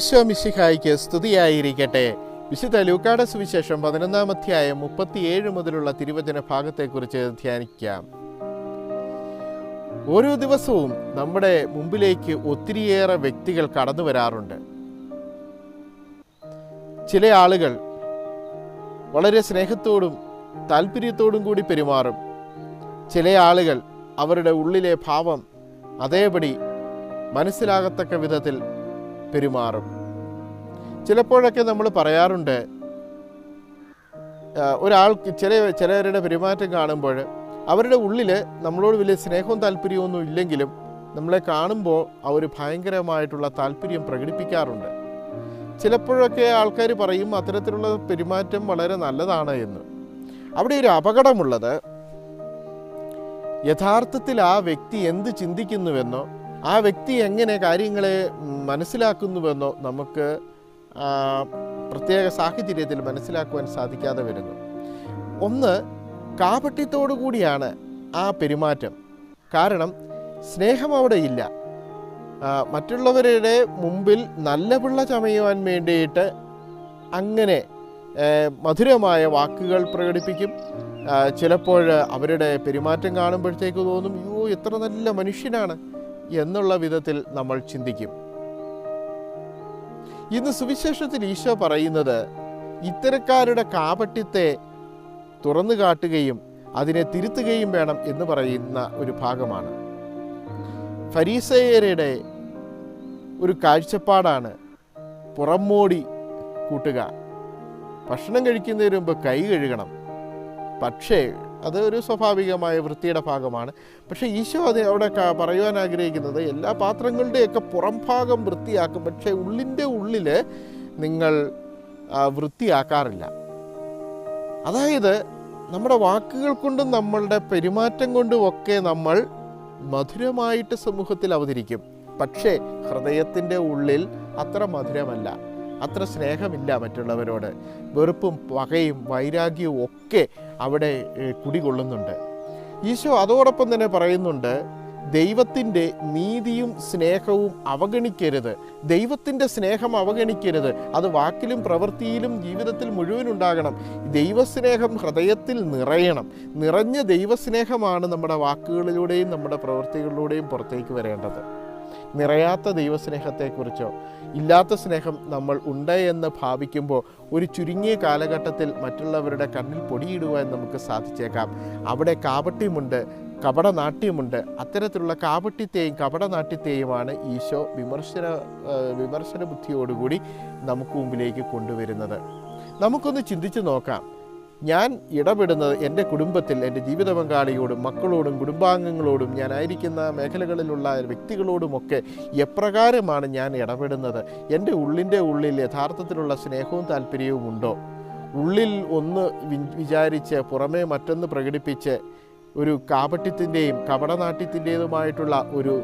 ഈശോ മിശിഹായിക്ക് സ്തുതിയായിരിക്കട്ടെ. വിശുദ്ധ ലൂക്കാട സുവിശേഷം പതിനൊന്നാം അധ്യായം മുപ്പത്തിയേഴ് മുതലുള്ള തിരുവചന ഭാഗത്തെക്കുറിച്ച് ധ്യാനിക്കാം. ഓരോ ദിവസവും നമ്മുടെ മുമ്പിലേക്ക് ഒത്തിരിയേറെ വ്യക്തികൾ കടന്നു വരാറുണ്ട്. ചില ആളുകൾ വളരെ സ്നേഹത്തോടും താല്പര്യത്തോടും കൂടി പെരുമാറും. ചില ആളുകൾ അവരുടെ ഉള്ളിലെ ഭാവം അതേപടി മനസ്സിലാകത്തക്ക വിധത്തിൽ പെരുമാറും. ചിലപ്പോഴൊക്കെ നമ്മൾ പറയാറുണ്ട് ഒരാൾക്ക് ചില ചിലരുടെ പെരുമാറ്റം കാണുമ്പോൾ അവരുടെ ഉള്ളിൽ നമ്മളോട് വലിയ സ്നേഹവും താല്പര്യമൊന്നും ഇല്ലെങ്കിലും നമ്മളെ കാണുമ്പോൾ അവർ ഭയങ്കരമായിട്ടുള്ള താല്പര്യം പ്രകടിപ്പിക്കാറുണ്ട്. ചിലപ്പോഴൊക്കെ ആൾക്കാർ പറയും അത്തരത്തിലുള്ള പെരുമാറ്റം വളരെ നല്ലതാണ് എന്ന്. അവിടെ ഒരു അപകടമുള്ളത് യഥാർത്ഥത്തിൽ ആ വ്യക്തി എന്ത് ചിന്തിക്കുന്നുവെന്നോ ആ വ്യക്തി എങ്ങനെ കാര്യങ്ങളെ മനസ്സിലാക്കുന്നുവെന്നോ നമുക്ക് പ്രത്യേക സാഹചര്യത്തിൽ മനസ്സിലാക്കുവാൻ സാധിക്കാതെ വരുന്നു. ഒന്ന് കാപട്യത്തോടു കൂടിയാണ് ആ പെരുമാറ്റം. കാരണം സ്നേഹം അവിടെ ഇല്ല. മറ്റുള്ളവരുടെ മുമ്പിൽ നല്ല പിള്ള ചമയുവാൻ വേണ്ടിയിട്ട് അങ്ങനെ മധുരമായ വാക്കുകൾ പ്രകടിപ്പിക്കും. ചിലപ്പോൾ അവരുടെ പെരുമാറ്റം കാണുമ്പോഴത്തേക്ക് തോന്നും യോ എത്ര നല്ല മനുഷ്യനാണ്. എന്നുള്ള വിധത്തിൽ നമ്മൾ ചിന്തിക്കും. ഇന്ന് സുവിശേഷത്തിൽ ഈശോ പറയുന്നത് ഇത്തരക്കാരുടെ കാപട്യത്തെ തുറന്നു കാട്ടുകയും അതിനെ തിരുത്തുകയും വേണം എന്ന് പറയുന്ന ഒരു ഭാഗമാണ്. ഫരീസയരുടെ ഒരു കാഴ്ചപ്പാടാണ് പുറമോടി കൂട്ടുക. ഭക്ഷണം കഴിക്കുന്നതിന് മുമ്പ് കൈ കഴുകണം. പക്ഷേ അത് ഒരു സ്വാഭാവികമായ വൃത്തിയുടെ ഭാഗമാണ്. പക്ഷേ ഈശോ അത് അവിടെ പറയുവാൻ ആഗ്രഹിക്കുന്നത് എല്ലാ പാത്രങ്ങളുടെയൊക്കെ പുറംഭാഗം വൃത്തിയാക്കും പക്ഷേ ഉള്ളിന്റെ ഉള്ളിൽ നിങ്ങൾ വൃത്തിയാക്കാറില്ല. അതായത് നമ്മുടെ വാക്കുകൾ കൊണ്ടും നമ്മളുടെ പെരുമാറ്റം കൊണ്ടും ഒക്കെ നമ്മൾ മധുരമായിട്ട് സമൂഹത്തിൽ അവതരിക്കും. പക്ഷേ ഹൃദയത്തിന്റെ ഉള്ളിൽ അത്ര മധുരമല്ല. അത്ര സ്നേഹമില്ല മറ്റുള്ളവരോട്. വെറുപ്പും പകയും വൈരാഗ്യവും ഒക്കെ അവിടെ കുടികൊള്ളുന്നുണ്ട്. ഈശോ അതോടൊപ്പം തന്നെ പറയുന്നുണ്ട് ദൈവത്തിന്റെ നീതിയും സ്നേഹവും അവഗണിക്കരുത്. ദൈവത്തിന്റെ സ്നേഹം അവഗണിക്കരുത്. അത് വാക്കിലും പ്രവൃത്തിയിലും ജീവിതത്തിൽ മുഴുവൻ ഉണ്ടാകണം. ദൈവസ്നേഹം ഹൃദയത്തിൽ നിറയണം. നിറഞ്ഞ ദൈവസ്നേഹമാണ് നമ്മുടെ വാക്കുകളിലൂടെയും നമ്മുടെ പ്രവൃത്തികളിലൂടെയും പുറത്തേക്ക് വരേണ്ടത്. നിറയാത്ത ദൈവസ്നേഹത്തെക്കുറിച്ചോ ഇല്ലാത്ത സ്നേഹം നമ്മൾ ഉണ്ട് എന്ന് ഭാവിക്കുമ്പോൾ ഒരു ചുരുങ്ങിയ കാലഘട്ടത്തിൽ മറ്റുള്ളവരുടെ കണ്ണിൽ പൊടിയിടുവാൻ നമുക്ക് സാധിച്ചേക്കാം. അവിടെ കാപട്യമുണ്ട് കപടനാട്യമുണ്ട്. അത്തരത്തിലുള്ള കാപട്യത്തെയും കപടനാട്യത്തെയുമാണ് ഈശോ വിമർശന വിമർശന ബുദ്ധിയോടുകൂടി നമുക്ക് മുമ്പിലേക്ക് കൊണ്ടുവരുന്നത്. നമുക്കൊന്ന് ചിന്തിച്ചു നോക്കാം. ഞാൻ ഇടപെടുന്നത് എന്റെ കുടുംബത്തിൽ എന്റെ ജീവിത പങ്കാളിയോടും മക്കളോടും കുടുംബാംഗങ്ങളോടും ഞാൻ ആയിരിക്കുന്ന മേഖലകളിലുള്ള വ്യക്തികളോടുമൊക്കെ എപ്രകാരമാണ് ഞാൻ ഇടപെടുന്നത്? എന്റെ ഉള്ളിന്റെ ഉള്ളിൽ യഥാർത്ഥത്തിലുള്ള സ്നേഹവും താല്പര്യവും ഉണ്ടോ? ഉള്ളിൽ ഒന്ന് വിചാരിച്ച് പുറമേ മറ്റൊന്ന് പ്രകടിപ്പിച്ച് ഒരു കാപട്യത്തിന്റെയും കപടനാട്യത്തിന്റെതുമായിട്ടുള്ള ഒരു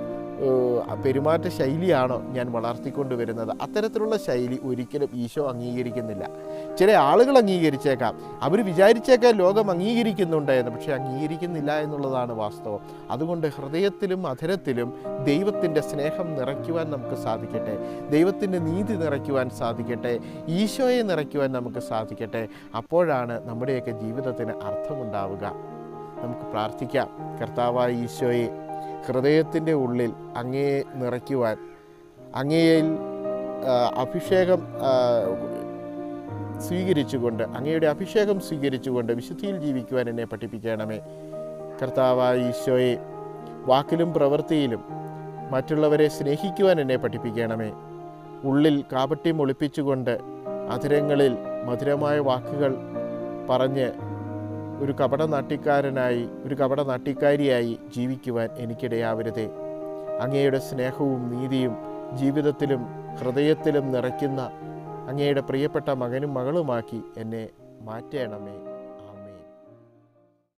പെരുമാറ്റ ശൈലിയാണോ ഞാൻ വളർത്തിക്കൊണ്ട് വരുന്നത്. അത്തരത്തിലുള്ള ശൈലി ഒരിക്കലും ഈശോ അംഗീകരിക്കുന്നില്ല. ചില ആളുകൾ അംഗീകരിച്ചേക്കാം. അവർ വിചാരിച്ചേക്കാം ലോകം അംഗീകരിക്കുന്നുണ്ട് എന്ന്. പക്ഷേ അംഗീകരിക്കുന്നില്ല എന്നുള്ളതാണ് വാസ്തവം. അതുകൊണ്ട് ഹൃദയത്തിലും അധരത്തിലും ദൈവത്തിന്റെ സ്നേഹം നിറയ്ക്കുവാൻ നമുക്ക് സാധിക്കട്ടെ. ദൈവത്തിന്റെ നീതി നിറയ്ക്കുവാൻ സാധിക്കട്ടെ. ഈശോയെ നിറയ്ക്കുവാൻ നമുക്ക് സാധിക്കട്ടെ. അപ്പോഴാണ് നമ്മുടെയൊക്കെ ജീവിതത്തിന് അർത്ഥമുണ്ടാവുക. നമുക്ക് പ്രാർത്ഥിക്കാം. കർത്താവായ ഈശോയെ ഹൃദയത്തിന്റെ ഉള്ളിൽ അങ്ങയെ നിറയ്ക്കുവാൻ അങ്ങയിൽ അഭിഷേകം സ്വീകരിച്ചുകൊണ്ട് അങ്ങയുടെ അഭിഷേകം സ്വീകരിച്ചുകൊണ്ട് വിശുദ്ധിയിൽ ജീവിക്കുവാൻ എന്നെ പഠിപ്പിക്കണമേ. കർത്താവായ ഈശോയെ വാക്കിലും പ്രവൃത്തിയിലും മറ്റുള്ളവരെ സ്നേഹിക്കുവാൻ എന്നെ പഠിപ്പിക്കണമേ. ഉള്ളിൽ കാപട്യം ഒളിപ്പിച്ചുകൊണ്ട് അധരങ്ങളിൽ മധുരമായ വാക്കുകൾ പറഞ്ഞ് ഒരു കപട നാട്ടിക്കാരനായി ഒരു കപട നാട്ടിക്കാരിയായി ജീവിക്കുവാൻ എനിക്കിടയാവരുതേ. അങ്ങയുടെ സ്നേഹവും നീതിയും ജീവിതത്തിലും ഹൃദയത്തിലും നിറയ്ക്കുന്ന അങ്ങയുടെ പ്രിയപ്പെട്ട മകനും മകളുമാക്കി എന്നെ മാറ്റണമേ.